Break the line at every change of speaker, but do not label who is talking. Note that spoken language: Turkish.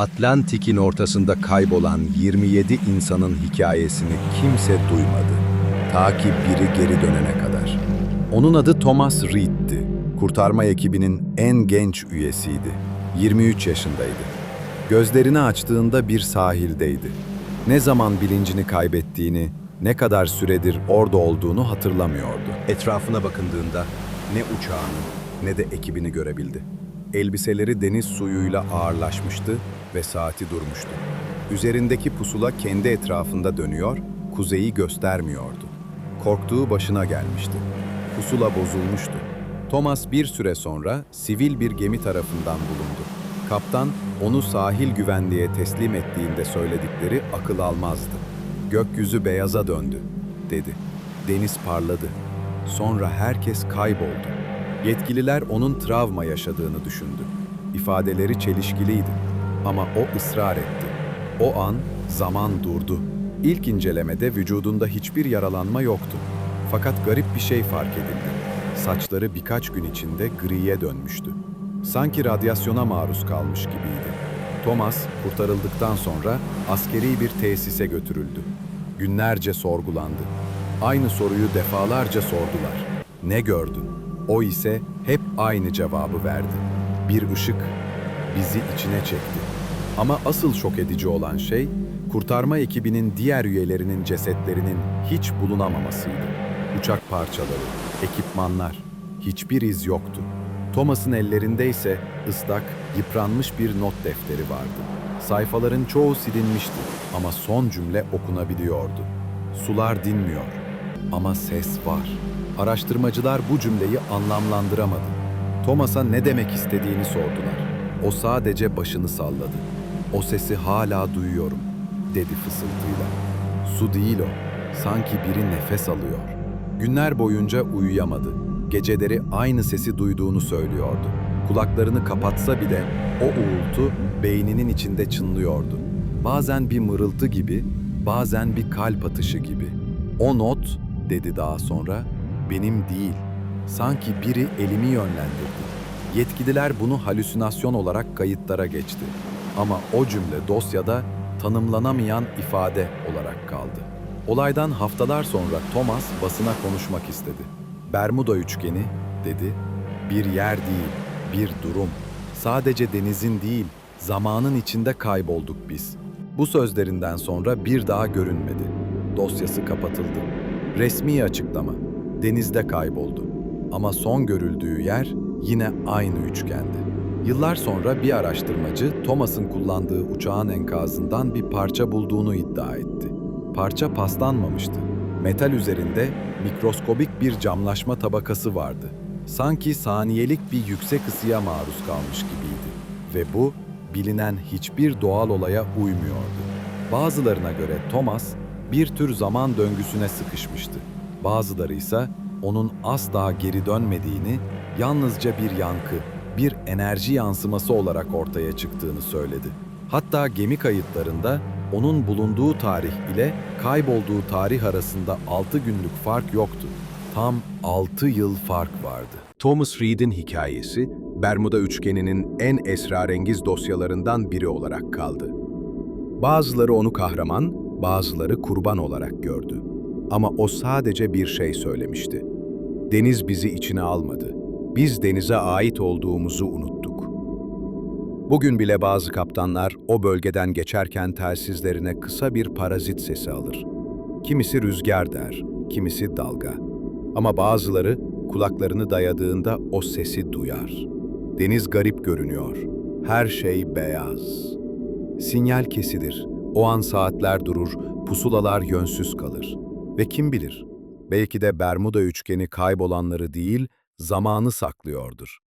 Atlantik'in ortasında kaybolan 27 insanın hikayesini kimse duymadı. Ta ki biri geri dönene kadar. Onun adı Thomas Reed'ti. Kurtarma ekibinin en genç üyesiydi. 23 yaşındaydı. Gözlerini açtığında bir sahildeydi. Ne zaman bilincini kaybettiğini, ne kadar süredir orada olduğunu hatırlamıyordu. Etrafına bakındığında ne uçağını ne de ekibini görebildi. Elbiseleri deniz suyuyla ağırlaşmıştı ve saati durmuştu. Üzerindeki pusula kendi etrafında dönüyor, kuzeyi göstermiyordu. Korktuğu başına gelmişti. Pusula bozulmuştu. Thomas bir süre sonra sivil bir gemi tarafından bulundu. Kaptan onu sahil güvenliğe teslim ettiğinde söyledikleri akıl almazdı. Gökyüzü beyaza döndü, dedi. Deniz parladı. Sonra herkes kayboldu. Yetkililer onun travma yaşadığını düşündü. İfadeleri çelişkiliydi ama o ısrar etti. O an zaman durdu. İlk incelemede vücudunda hiçbir yaralanma yoktu. Fakat garip bir şey fark edildi. Saçları birkaç gün içinde griye dönmüştü. Sanki radyasyona maruz kalmış gibiydi. Thomas kurtarıldıktan sonra askeri bir tesise götürüldü. Günlerce sorgulandı. Aynı soruyu defalarca sordular. Ne gördün? O ise hep aynı cevabı verdi. Bir ışık bizi içine çekti. Ama asıl şok edici olan şey, kurtarma ekibinin diğer üyelerinin cesetlerinin hiç bulunamamasıydı. Uçak parçaları, ekipmanlar, hiçbir iz yoktu. Thomas'ın ellerinde ise ıslak, yıpranmış bir not defteri vardı. Sayfaların çoğu silinmişti ama son cümle okunabiliyordu. Sular dinmiyor ama ses var. Araştırmacılar bu cümleyi anlamlandıramadı. Thomas'a ne demek istediğini sordular. O sadece başını salladı. O sesi hala duyuyorum, dedi fısıltıyla. Su değil o, sanki biri nefes alıyor. Günler boyunca uyuyamadı. Geceleri aynı sesi duyduğunu söylüyordu. Kulaklarını kapatsa bile o uğultu beyninin içinde çınlıyordu. Bazen bir mırıltı gibi, bazen bir kalp atışı gibi. O not, dedi daha sonra, benim değil. Sanki biri elimi yönlendirdi. Yetkililer bunu halüsinasyon olarak kayıtlara geçti. Ama o cümle dosyada tanımlanamayan ifade olarak kaldı. Olaydan haftalar sonra Thomas basına konuşmak istedi. Bermuda üçgeni, dedi, bir yer değil, bir durum. Sadece denizin değil, zamanın içinde kaybolduk biz. Bu sözlerinden sonra bir daha görünmedi. Dosyası kapatıldı. Resmi açıklama, denizde kayboldu. Ama son görüldüğü yer yine aynı üçgendi. Yıllar sonra bir araştırmacı Thomas'ın kullandığı uçağın enkazından bir parça bulduğunu iddia etti. Parça paslanmamıştı. Metal üzerinde mikroskobik bir camlaşma tabakası vardı. Sanki saniyelik bir yüksek ısıya maruz kalmış gibiydi. Ve bu bilinen hiçbir doğal olaya uymuyordu. Bazılarına göre Thomas bir tür zaman döngüsüne sıkışmıştı. Bazıları ise onun asla geri dönmediğini, yalnızca bir yankı, bir enerji yansıması olarak ortaya çıktığını söyledi. Hatta gemi kayıtlarında onun bulunduğu tarih ile kaybolduğu tarih arasında 6 günlük fark yoktu. Tam 6 yıl fark vardı. Thomas Reed'in hikayesi, Bermuda Üçgeni'nin en esrarengiz dosyalarından biri olarak kaldı. Bazıları onu kahraman, bazıları kurban olarak gördü. Ama o sadece bir şey söylemişti. Deniz bizi içine almadı. Biz denize ait olduğumuzu unuttuk. Bugün bile bazı kaptanlar o bölgeden geçerken telsizlerine kısa bir parazit sesi alır. Kimisi rüzgar der, kimisi dalga. Ama bazıları kulaklarını dayadığında o sesi duyar. Deniz garip görünüyor. Her şey beyaz. Sinyal kesilir. O an saatler durur, pusulalar yönsüz kalır. Ve kim bilir, belki de Bermuda üçgeni kaybolanları değil, zamanı saklıyordur.